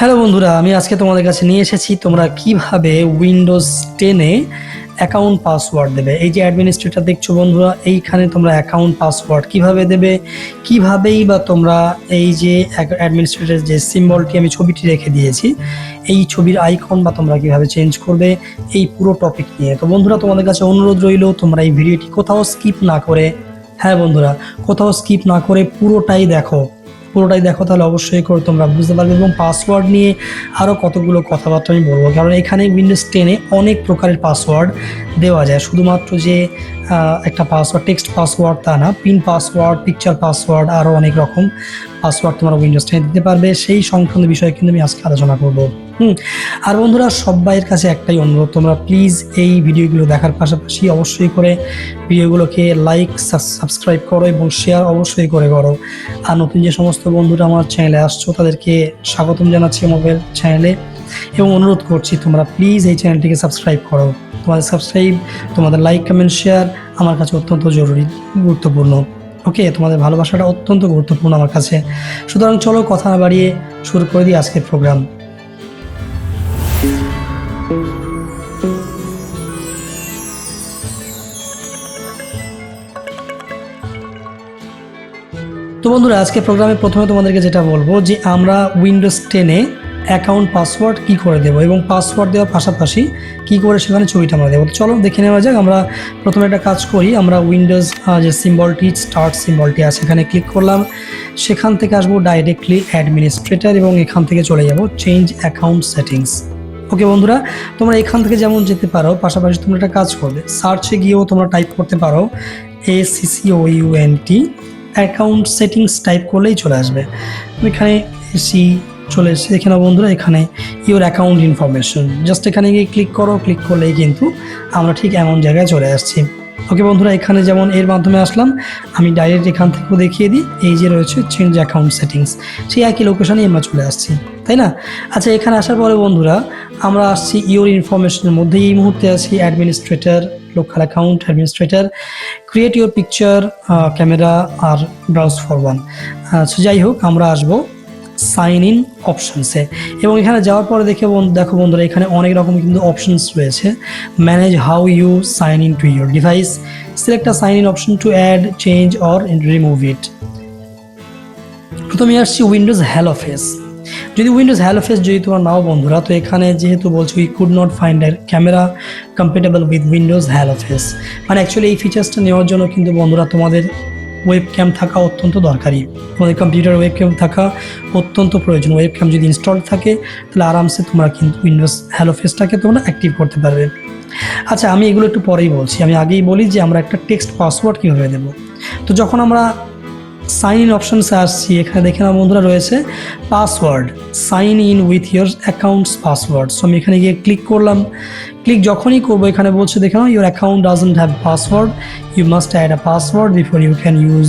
Hello বন্ধুরা, আমি আজকে তোমাদের কাছে নিয়ে এসেছি তোমরা কীভাবে উইন্ডোজ টেনে অ্যাকাউন্ট পাসওয়ার্ড দেবে। এই যে অ্যাডমিনিস্ট্রেটর দেখছ বন্ধুরা, এইখানে তোমরা অ্যাকাউন্ট পাসওয়ার্ড কীভাবে দেবে, কিভাবেই বা তোমরা এই যে অ্যাডমিনিস্ট্রেটর যে সিম্বলটি আমি ছবিটি রেখে দিয়েছি, এই ছবির আইকন বা তোমরা কীভাবে চেঞ্জ করবে, এই পুরো টপিক নিয়ে। তো বন্ধুরা, তোমাদের কাছে অনুরোধ রইল, তোমরা এই ভিডিওটি কোথাও স্কিপ না করে হ্যাঁ বন্ধুরা, কোথাও স্কিপ না করে পুরোটাই দেখো। পুরোটাই দেখো তাহলে অবশ্যই করে তোমরা বুঝতে পারবে এবং পাসওয়ার্ড নিয়ে আরও কতগুলো কথাবার্তা আমি বলব। কারণ এখানে উইন্ডোজ টেনে অনেক প্রকারের পাসওয়ার্ড দেওয়া যায়। শুধুমাত্র যে একটা পাসওয়ার্ড টেক্সট পাসওয়ার্ড তা না পিন পাসওয়ার্ড পিকচার পাসওয়ার্ড আরও অনেক রকম পাসওয়ার্ড তোমরা উইন্ডোজ টেনে দিতে পারবে। সেই সংক্রান্ত বিষয়ে কিন্তু আমি আজকে আলোচনা করব। হুম। আর বন্ধুরা সবাইয়ের কাছে একটাই অনুরোধ, তোমরা প্লিজ এই ভিডিওগুলো দেখার পাশাপাশি অবশ্যই করে ভিডিওগুলোকে লাইক সাবস্ক্রাইব করো এবং শেয়ার অবশ্যই করে করো। আর নতুন যে সমস্ত বন্ধুরা আমার চ্যানেলে আসছো, তাদেরকে স্বাগতম জানাচ্ছি মোবাইল চ্যানেলে এবং অনুরোধ করছি, তোমরা প্লিজ এই চ্যানেলটিকে সাবস্ক্রাইব করো। তোমাদের সাবস্ক্রাইব তোমাদের লাইক কমেন্ট শেয়ার আমার কাছে অত্যন্ত জরুরি, গুরুত্বপূর্ণ। ওকে তোমাদের ভালোবাসাটা অত্যন্ত গুরুত্বপূর্ণ আমার কাছে। সুতরাং চলো কথা না বাড়িয়ে শুরু করে দিই আজকের প্রোগ্রাম তো বন্ধুরা আজকে প্রোগ্রামে প্রথমে তোমাদেরকে যেটা বলব যে আমরা উইন্ডোজ টেনে অ্যাকাউন্ট পাসওয়ার্ড কি করে দেবো এবং পাসওয়ার্ড দেওয়ার পাশাপাশি কি করে সেখানে ছবিটা আমরা দেবো। চলো দেখে নেওয়া যাক, আমরা প্রথমে একটা কাজ করি। আমরা উইন্ডোজ যে সিম্বলটি স্টার্ট সিম্বলটি আছে, এখানে ক্লিক করলাম। সেখান থেকে আসব ডাইরেক্টলি অ্যাডমিনিস্ট্রেটর এবং এখান থেকে চলে যাব চেঞ্জ অ্যাকাউন্ট সেটিংস ওকে বন্ধুরা, তোমরা এখান থেকে যেমন যেতে পারো, পাশাপাশি তোমরা একটা কাজ করবে। সার্চে গিয়েও তোমরা টাইপ করতে পারো A C C O U N T account settings type করলেই চলে আসবে। এখানে এসি চলে এসে দেখে বন্ধুরা, এখানে ইওর অ্যাকাউন্ট ইনফরমেশন জাস্ট এখানে গিয়ে ক্লিক করো। ক্লিক করলেই কিন্তু আমরা ঠিক এমন জায়গায় চলে আসছি। ওকে বন্ধুরা, এখানে যেমন এর মাধ্যমে আসলাম, আমি ডাইরেক্ট এখান থেকেও দেখিয়ে দিই, এই যে রয়েছে চেঞ্জ অ্যাকাউন্ট সেটিংস সেই একই লোকেশনে আমরা চলে আসছি, তাই না? আচ্ছা এখানে আসার পরে বন্ধুরা, আমরা আসছি ইওর ইনফরমেশনের মধ্যে, এই মুহূর্তে আছি administrator local account administrator create your picture camera R browse for one so যাই হোক, আমরা আসব সাইন ইন অপশনসে এবং এখানে যাওয়ার পরে দেখে দেখো বন্ধুরা, এখানে অনেক রকম কিন্তু অপশনস রয়েছে। Manage how you sign in to your device select a sign in option to add change or remove it প্রথমে আসছি উইন্ডোজ হ্যালো ফেস যদি উইন্ডোজ হ্যালো ফেস যদি তোমরা নাও বন্ধুরা, তো এখানে যেহেতু বলছো we could not find a camera compatible with Windows hello face মানে অ্যাকচুয়ালি এই ফিচার্সটা নেওয়ার জন্য কিন্তু বন্ধুরা তোমাদের ওয়েব ক্যাম থাকা অত্যন্ত দরকারি। তোমাদের কম্পিউটার ওয়েব ক্যাম থাকা অত্যন্ত প্রয়োজন। ওয়েব ক্যাম যদি ইনস্টল থাকে, তাহলে আরামসে তোমরা কিন্তু উইন্ডোজ হ্যালো ফেসটাকে তোমরা অ্যাক্টিভ করতে পারবে। আচ্ছা আমি এগুলো একটু পরেই বলছি। আমি আগেই বলি যে আমরা একটা টেক্সট পাসওয়ার্ড কীভাবে দেবো? তো যখন আমরা সাইন ইন অপশনসে আসছি, এখানে দেখে না বন্ধুরা রয়েছে password sign in with your accounts password so আমি এখানে গিয়ে ক্লিক করলাম। ক্লিক যখনই করব, এখানে বলছে, দেখে নাও your account doesn't have password you must add a password before you can use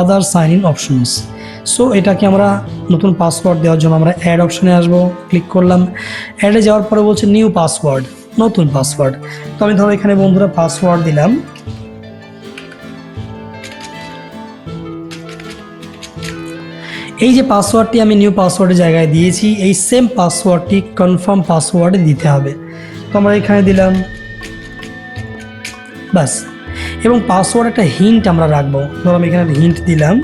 other sign in options so এটাকে আমরা নতুন পাসওয়ার্ড দেওয়ার জন্য আমরা অ্যাড অপশনে আসব ক্লিক করলাম। অ্যাডে যাওয়ার পরে বলছে নিউ পাসওয়ার্ড নতুন পাসওয়ার্ড তো আমি ধরো, এখানে বন্ধুরা পাসওয়ার্ড দিলাম। এই যে পাসওয়ার্ডটি আমি নিউ পাসওয়ার্ডের জায়গায় দিয়েছি, এই সেম পাসওয়ার্ডটি কনফার্ম পাসওয়ার্ডে দিতে হবে। আমরা এখানে দিলাম। ব্যাস। এবং পাসওয়ার্ড একটা হিন্ট আমরা রাখব। ধরো আমি এখানে হিন্ট দিলাম।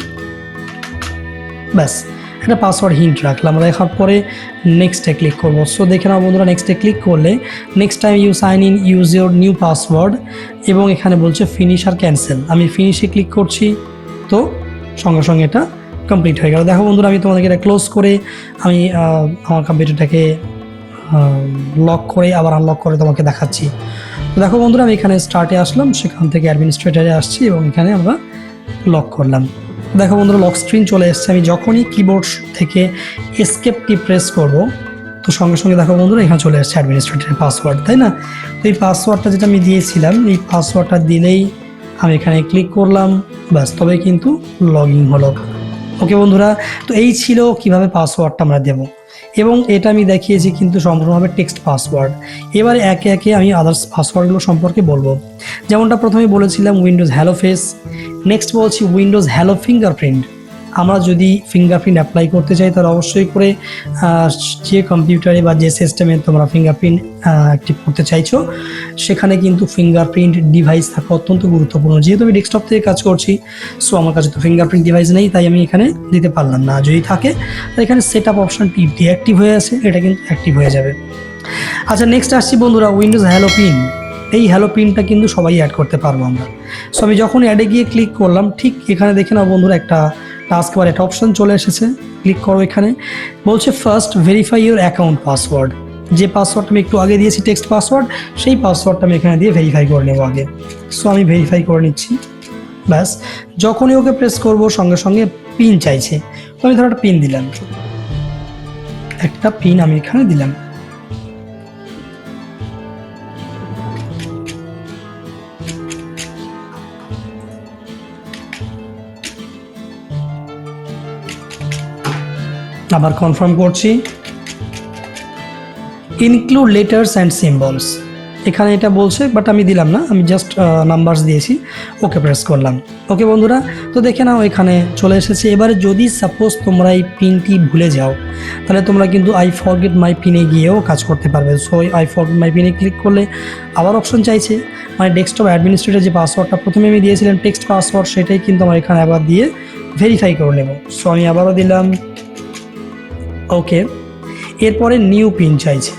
ব্যাস, একটা পাসওয়ার্ড হিন্ট রাখলাম। রাখার পরে নেক্সটে ক্লিক করব। সো দেখে নাও বন্ধুরা নেক্সটে ক্লিক করলে next time you sign in use your new password এবং এখানে বলছে ফিনিশ আর ক্যান্সেল আমি ফিনিশে ক্লিক করছি, তো সঙ্গে সঙ্গে এটা কমপ্লিট হয়ে গেল। দেখো বন্ধুরা, আমি তোমাদেরকে এটা ক্লোজ করে আমি আমার কম্পিউটারটাকে লক করে, আবার আনলক করে তোমাকে দেখাচ্ছি। দেখো বন্ধুরা, আমি এখানে স্টার্টে আসলাম, সেখান থেকে অ্যাডমিনিস্ট্রেটারে আসছি এবং এখানে আমরা লক করলাম। দেখো বন্ধুরা লক স্ক্রিন চলে এসেছে। আমি যখনই কিবোর্ড থেকে এসকেপ কি প্রেস করব, তো সঙ্গে সঙ্গে দেখো বন্ধুরা, এখানে চলে আসছে অ্যাডমিনিস্ট্রেটরের পাসওয়ার্ড তাই না? তো এই পাসওয়ার্ডটা যেটা আমি দিয়েছিলাম, এই পাসওয়ার্ডটা দিলেই আমি এখানে ক্লিক করলাম, ব্যাস তবে কিন্তু লগ ইন হলো। ওকে বন্ধুরা, তো এই ছিল কীভাবে পাসওয়ার্ডটা আমরা দেব। এবং এটা আমি দেখিয়েছি কিন্তু সম্পূর্ণভাবে টেক্সট পাসওয়ার্ড এবারে একে একে আমি আদার্স পাসওয়ার্ডগুলো সম্পর্কে বলব। যেমনটা প্রথমে বলেছিলাম উইন্ডোজ হ্যালো ফেস নেক্সট বলছি উইন্ডোজ হ্যালো ফিঙ্গারপ্রিন্ট আমরা যদি ফিঙ্গারপ্রিন্ট অ্যাপ্লাই করতে চাই, তাহলে অবশ্যই করে যে কম্পিউটারে বা যে সিস্টেমে তোমরা ফিঙ্গারপ্রিন্ট অ্যাক্টিভ করতে চাইছো, সেখানে কিন্তু ফিঙ্গারপ্রিন্ট ডিভাইস থাকা অত্যন্ত গুরুত্বপূর্ণ। যেহেতু আমি ডেস্কটপ থেকে কাজ করছি সো আমার কাছে তো ফিঙ্গারপ্রিন্ট ডিভাইস নেই, তাই আমি এখানে দিতে পারলাম না। যদি থাকে, তাহলে এখানে সেট আপ অপশনটি ডিঅ্যাক্টিভ হয়ে আছে, এটা কিন্তু অ্যাক্টিভ হয়ে যাবে। আচ্ছা নেক্সট আসছি বন্ধুরা উইন্ডোজ হ্যালো পিন এই হ্যালো পিনটা কিন্তু সবাই অ্যাড করতে পারব আমরা। সো আমি যখন অ্যাডে গিয়ে ক্লিক করলাম, ঠিক এখানে দেখে নাও বন্ধুরা, একটা টাস্ক বার একটা অপশন চলে এসেছে। ক্লিক করো এখানে। বলছে first verify your account password যে পাসওয়ার্ড আমি একটু আগে দিয়েছি টেক্সট পাসওয়ার্ড সেই পাসওয়ার্ডটা আমি এখানে দিয়ে ভেরিফাই করে নেব আগে। সো আমি ভেরিফাই করে নিচ্ছি। ব্যাস। যখনই ওকে প্রেস করব, সঙ্গে সঙ্গে পিন চাইছে। তো আমি ধরো একটা পিন দিলাম। একটা পিন আমি এখানে দিলাম। আবার কনফার্ম করছি। ইনক্লুড লেটার্স অ্যান্ড সিম্বলস এখানে এটা বলছে বাট আমি দিলাম না, আমি জাস্ট নাম্বারস দিয়েছি। ওকে প্রেস করলাম। ওকে বন্ধুরা, তো দেখে নাও, এখানে চলে এসেছে। এবারে যদি সাপোজ তোমরা এই পিনটি ভুলে যাও, তাহলে তোমরা কিন্তু আই ফরগেট মাই পিনে গিয়েও কাজ করতে পারবে। সো আই ফরগেট মাই পিনে ক্লিক করলে আবার অপশন চাইছে। মানে ডেস্কটপ অ্যাডমিনিস্ট্রেটর যে পাসওয়ার্ডটা প্রথমে আমি দিয়েছিলাম টেক্সট পাসওয়ার্ড সেটাই কিন্তু আমার এখানে আবার দিয়ে ভেরিফাই করে নেব। সো আমি আবারও দিলাম। ওকে এরপরে নিউ পিন চাইছে।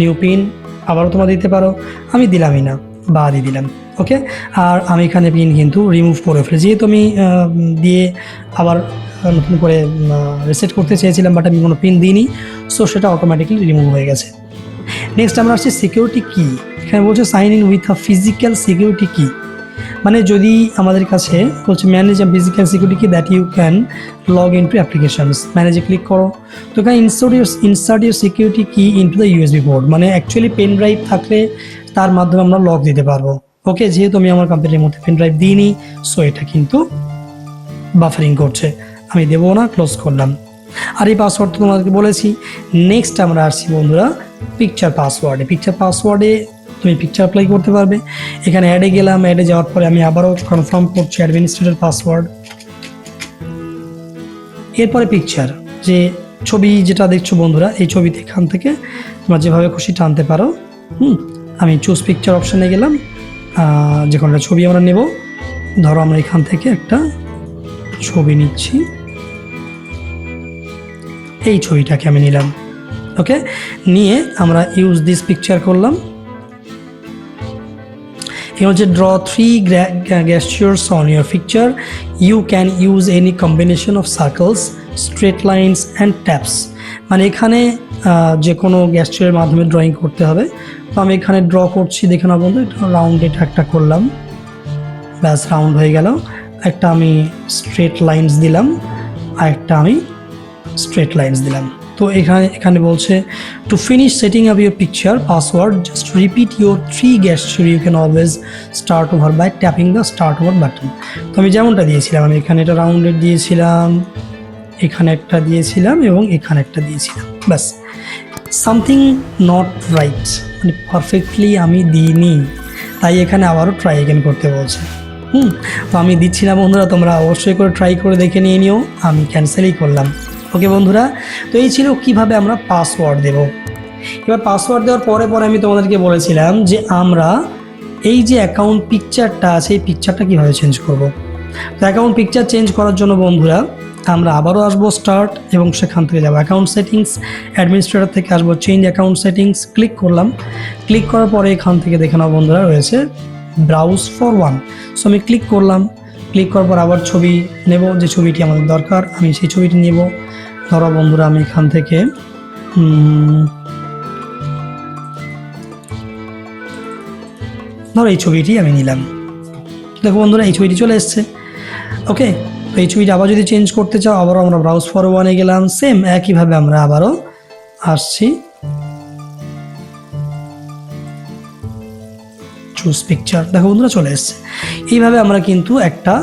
নিউ পিন আবারও তোমরা দিতে পারো। আমি দিলামই না বা দিয়ে দিলাম। ওকে আর আমি এখানে পিন কিন্তু রিমুভ করে ফেলি যেহেতু আমি দিয়ে আবার নতুন করে রিসেট করতে চেয়েছিলাম বাট আমি কোনো পিন দিইনি সো সেটা অটোমেটিক্যালি রিমুভ হয়ে গেছে। নেক্সট আমরা আসছি সিকিউরিটি কি এখানে বলছে sign in with a physical security key মানে যদি আমাদের কাছে বলছে manage a physical security key that you can log in to applications ম্যানেজে click করো। তো এখানে insert your insert your security key into the USB port মানে অ্যাকচুয়ালি পেন ড্রাইভ থাকলে তার মাধ্যমে আমরা লক দিতে পারব। ওকে যেহেতু আমি আমার কম্পিউটারের মধ্যে পেন ড্রাইভ দিইনি সো এটা কিন্তু বাফারিং করছে। আমি দেবো না ক্লোজ করলাম। আর এই পাসওয়ার্ড তো তোমাদেরকে বলেছি। নেক্সট আমরা আসছি বন্ধুরা পিকচার পাসওয়ার্ডে পিকচার পাসওয়ার্ডে তুমি পিকচার অ্যাপ্লাই করতে পারবে। এখানে অ্যাডে গেলাম অ্যাডে যাওয়ার পরে আমি আবারও কনফার্ম করছি অ্যাডমিনিস্ট্রেটর পাসওয়ার্ড এরপরে পিকচার যে ছবি যেটা দেখছ বন্ধুরা, এই ছবিতে এখান থেকে তোমরা যেভাবে খুশি টানতে পারো। হুম, আমি চুজ পিকচার অপশানে গেলাম। যে কোনো ছবি আমরা নেব, ধরো আমরা এখান থেকে একটা ছবি নিচ্ছি। এই ছবিটাকে আমি নিলাম। ওকে নিয়ে আমরা ইউজ দিস পিকচার করলাম। এখানে হচ্ছে draw three gestures on your picture. You can use any combination of circles straight lines and taps মানে এখানে যে কোনো গ্যাস্টারের মাধ্যমে ড্রয়িং করতে হবে। তো আমি এখানে ড্র করছি, দেখে না বন্ধু, এটা রাউন্ড এটা একটা করলাম। ব্যাস রাউন্ড হয়ে গেল। একটা আমি স্ট্রেট লাইন্স দিলাম, আর একটা আমি স্ট্রেট লাইন্স দিলাম। তো এখানে এখানে বলছে to finish setting up your picture password just repeat your three গ্যাস্টার you can always start over by tapping the start over button তো আমি যেমনটা দিয়েছিলাম, আমি এখানে এটা রাউন্ডেড দিয়েছিলাম, এখানে একটা দিয়েছিলাম এবং এখানে একটা দিয়েছিলাম। ব্যাস। সামথিং নট রাইট মানে পারফেক্টলি আমি দিইনি, তাই এখানে আবারও ট্রাই এগেন করতে বলছে। হুম, তো আমি দিচ্ছি না বন্ধুরা, তোমরা অবশ্যই করে ট্রাই করে দেখে নিয়ে নিও, আমি ক্যান্সেলই করলাম। ওকে বন্ধুরা, তো এই ছিল কীভাবে আমরা পাসওয়ার্ড দেব। এবার পাসওয়ার্ড দেওয়ার পরে পরে আমি তোমাদেরকে বলেছিলাম যে আমরা এই যে অ্যাকাউন্ট পিকচারটা আছে, এই পিকচারটা কীভাবে চেঞ্জ করব। তো অ্যাকাউন্ট পিকচার চেঞ্জ করার জন্য বন্ধুরা, আমরা আবারও আসব স্টার্ট এবং সেখান থেকে যাব। অ্যাকাউন্ট সেটিংস অ্যাডমিনিস্ট্রেটর থেকে আসব চেঞ্জ অ্যাকাউন্ট সেটিংস ক্লিক করলাম। ক্লিক করার পরে এখান থেকে দেখে নাও বন্ধুরা, রয়েছে ব্রাউজ ফর ওয়ান সো আমি ক্লিক করলাম। ক্লিক করার পর আবার ছবি নেব, যে ছবিটি আমাদের দরকার, আমি সেই ছবিটি নেব। ধরো বন্ধুরা, আমি এখান থেকে ধরো এই ছবিটি আমি নিলাম। দেখো বন্ধুরা, এই ছবিটি চলে এসছে। ওকে তো এই ছবিটা আবার যদি চেঞ্জ করতে চাও, আবারও আমরা ব্রাউজ ফর ওয়ানে গেলাম। সেম একইভাবে আমরা আবারও আসছি। চুজ পিকচার দেখো বন্ধুরা, চলে এসছে। এইভাবে আমরা কিন্তু একটা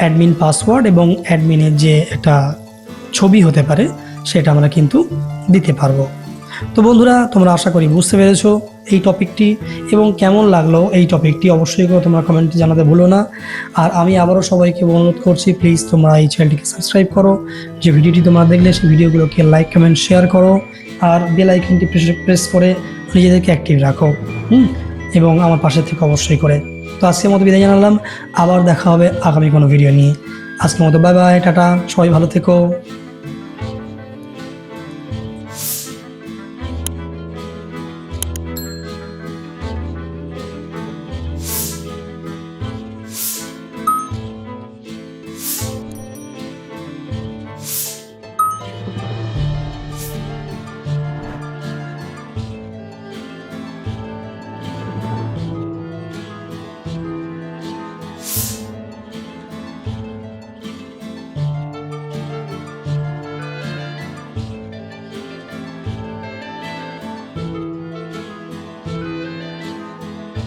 অ্যাডমিন পাসওয়ার্ড এবং অ্যাডমিনের যে একটা ছবি হতে পারে, সেটা আমরা কিন্তু দিতে পারব। তো বন্ধুরা, তোমরা আশা করি বুঝতে পেরেছ এই টপিকটি এবং কেমন লাগল এই টপিকটি অবশ্যই করে তোমরা কমেন্টে জানাতে ভুলো না। আর আমি আবারও সবাইকে অনুরোধ করছি প্লিজ তোমরা এই চ্যানেলটিকে সাবস্ক্রাইব করো। যে ভিডিওটি তোমরা দেখলে, সেই ভিডিওগুলোকে লাইক কমেন্ট শেয়ার করো। আর বেল আইকনটি প্রেস করে নিজেদেরকে অ্যাক্টিভ রাখো। হুম? এবং আমার পাশে থেকে অবশ্যই করে। তো আজকের মতো বিদায় জানালাম। আবার দেখা হবে আগামী কোনো ভিডিও নিয়ে। আজকের মতো বাই বাই টাটা। সবাই ভালো থেকো।